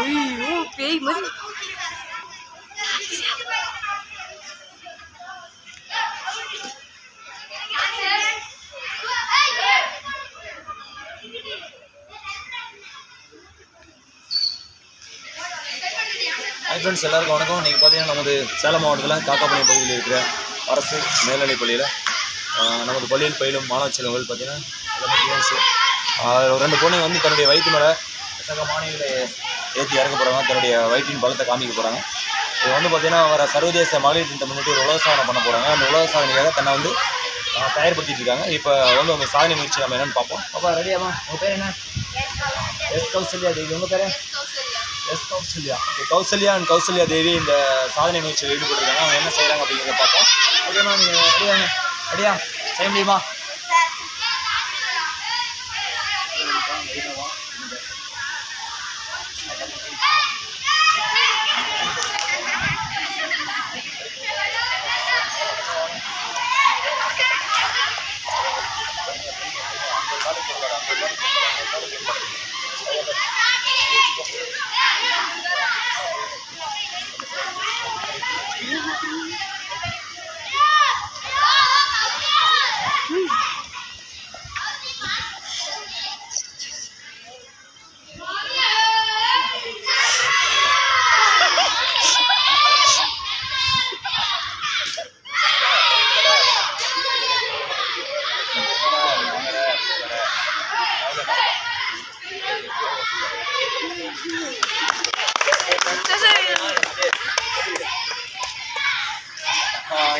ஐயோ பேய் மாதிரி. ஹை ஃப்ரெண்ட்ஸ் எல்லாருக்கும் வணக்கம். நீங்கள் பார்த்தீங்கன்னா நமது சேலம் மாவட்டத்தில் காக்காப்பாளையம் பகுதியில் இருக்கிற அரசு மேல்நிலைப் பள்ளியில் நமது பள்ளியில் பயிலும் மாணவ செல்வங்கள் பார்த்தீங்கன்னா ரெண்டு பொண்ணை வந்து தன்னுடைய வயிற்று மேலே சக மாணவிகளை ஏற்றி இறக்க போகிறாங்க தன்னுடைய வயிற்றின் பலத்தை காமிக்க போகிறாங்க இது வந்து பார்த்தீங்கன்னா வர சர்வதேச மகளிர் தினத்தை முன்னிட்டு ஒரு உலக சாதனை பண்ண போகிறாங்க அந்த உலக சாதனைக்காக தன்னை வந்து தயார்படுத்திட்டு இருக்காங்க. இப்போ வந்து உங்கள் சாதனை முயற்சி நம்ம என்னென்னு பார்ப்போம். பாப்பா ரெடியாமா உங்கள் பேர் என்ன? எஸ் கௌசல்யா தேவி. உங்கள் பேர் S Kausalya. Okay Kausalya and Kausalya Devi இந்த சாதனை முயற்சியில் ஈடுபட்டிருக்காங்க. அவங்க என்ன செய்கிறாங்க அப்படிங்கிறத பார்ப்போம். ஓகேம்மா நீங்கள் ரெடியாங்க ரெடியா செய்ய முடியுமா?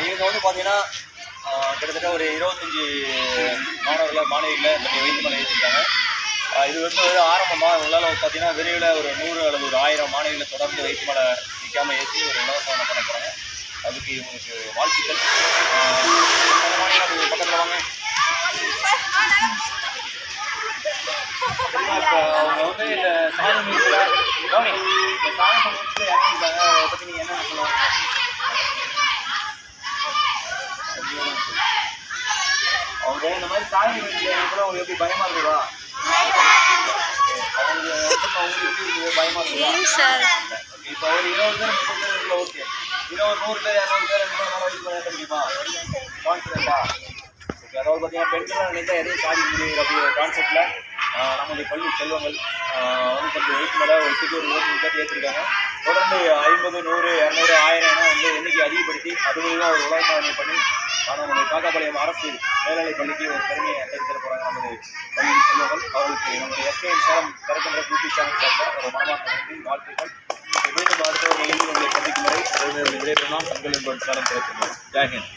இவங்க வந்து பார்த்தீங்கன்னா கிட்டத்தட்ட ஒரு இருபத்தஞ்சி மாணவர்களை மாணவிகளை தன்னுடைய வைத்து மலை ஏற்றிருக்காங்க. ஆஹ் இது வந்து ஒரு ஆரம்பமாக இவங்களால பார்த்தீங்கன்னா விரைவில் ஒரு நூறு அல்லது ஒரு ஆயிரம் மாணவிகளை தொடர்ந்து வைத்து மலை நிற்காம ஏற்றி ஒரு இலவசம் பண்ண போகிறாங்க அதுக்கு இவங்களுக்கு வாழ்த்துக்கள் ஆஹ் அந்த மாணவிகள் பக்கத்தில் வாங்க சரிம்மா, இப்போ அவங்க வந்து இந்த சாதனை முயற்சியில் கவனி இந்த சாதனை முயற்சியில் இறங்கிருக்காங்க அதை பற்றி நீங்கள் என்னென்ன சொல்லுவாங்க அவங்க இந்த மாதிரி சாமி கூட உங்களுக்கு எப்படி பயமா இருக்குதா? இப்போ ஒரு இருபது பேர் முப்பது பேர் ஓகே இருபது நூறு பேர் இரநூறு பேர் ரெண்டு பேர் வயசு பண்ண முடியுமா கான்ஃபிடென்ட்டா ஓகே அதாவது பார்த்தீங்கன்னா பெண்கள் நினைத்தா எதையும் சாதி முடியும் அப்படிங்கிற கான்செப்டில் நமது பள்ளி செல்வங்கள் வந்து கொஞ்சம் வெயிட் மேலே ஒரு திட்டு ஒரு இருபத்தி பேர் ஏற்றிருக்காங்க தொடர்ந்து ஐம்பது நூறு இரநூறு ஆயிரம் என வந்து எண்ணிக்கை அதிகப்படுத்தி அது மூலிமா ஒரு உலக சாதனை பண்ணி ஆனால் நம்முடைய காக்காப்பாளையம் அரசு மேல்நிலைப் பள்ளிக்கு ஒரு பெருமையை அளித்தர போகிறாங்க நமது பள்ளி செல்வங்கள். அவர்களுக்கு நம்முடைய எஸ்கேஎன் சேலம் திறக்கின்ற யூடியூப் சேனல் சார்ந்த ஒரு மனமார்ந்த நன்றி வாழ்த்துக்கள். மீண்டும் அடுத்த ஒரு நிகழ்ச்சி உங்களை சந்திக்கும் வரை விடைபெறலாம். தங்கள் என்பது சேலம் திறக்கின்றோம் ஜெயஹிந்த்